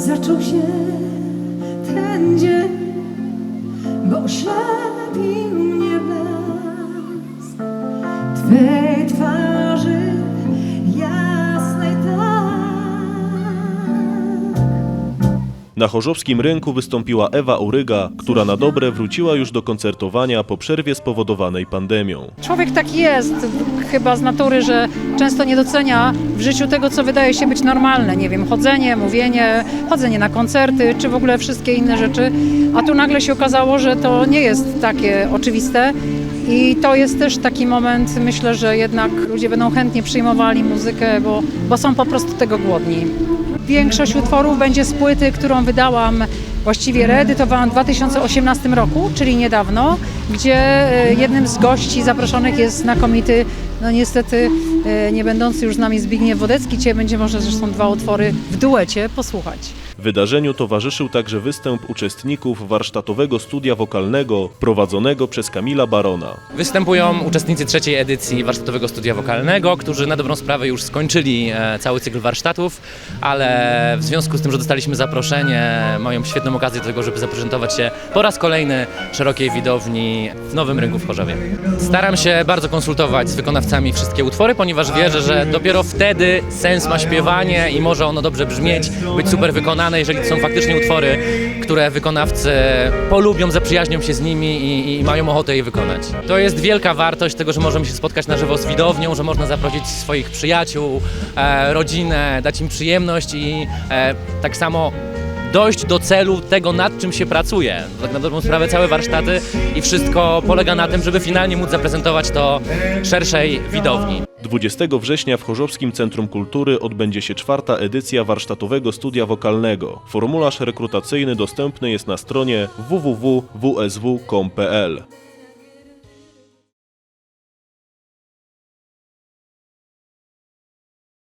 zaczął się ten dzień, bo oślepił mnie blask Twej twarzy jasnej tak. Na chorzowskim rynku wystąpiła Ewa Uryga, która na dobre wróciła już do koncertowania po przerwie spowodowanej pandemią. Człowiek taki jest, chyba z natury, że często nie docenia w życiu tego, co wydaje się być normalne. Nie wiem, chodzenie, mówienie, chodzenie na koncerty, czy w ogóle wszystkie inne rzeczy. A tu nagle się okazało, że to nie jest takie oczywiste. I to jest też taki moment, myślę, że jednak ludzie będą chętnie przyjmowali muzykę, bo, bo są po prostu tego głodni. Większość utworów będzie z płyty, którą wydałam, właściwie reedytowałam w 2018 roku, czyli niedawno, gdzie e, jednym z gości zaproszonych jest znakomity, no niestety e, nie będący już z nami Zbigniew Wodecki. Dzisiaj będzie można zresztą dwa utwory w duecie posłuchać. Wydarzeniu towarzyszył także występ uczestników warsztatowego studia wokalnego prowadzonego przez Kamila Barona. Występują uczestnicy trzeciej edycji warsztatowego studia wokalnego, którzy na dobrą sprawę już skończyli e, cały cykl warsztatów, ale w związku z tym, że dostaliśmy zaproszenie, mają świetną okazję do tego, żeby zaprezentować się po raz kolejny szerokiej widowni w Nowym Rynku w Chorzowie. Staram się bardzo konsultować z wykonawcami wszystkie utwory, ponieważ wierzę, że dopiero wtedy sens ma śpiewanie i może ono dobrze brzmieć, być super wykonane, jeżeli to są faktycznie utwory, które wykonawcy polubią, zaprzyjaźnią się z nimi i, i mają ochotę je wykonać. To jest wielka wartość tego, że możemy się spotkać na żywo z widownią, że można zaprosić swoich przyjaciół, e, rodzinę, dać im przyjemność i e, tak samo dojść do celu tego, nad czym się pracuje. Tak na dobrą sprawę całe warsztaty i wszystko polega na tym, żeby finalnie móc zaprezentować to szerszej widowni. 20 września w Chorzowskim Centrum Kultury odbędzie się czwarta edycja warsztatowego studia wokalnego. Formularz rekrutacyjny dostępny jest na stronie www.wsw.com.pl.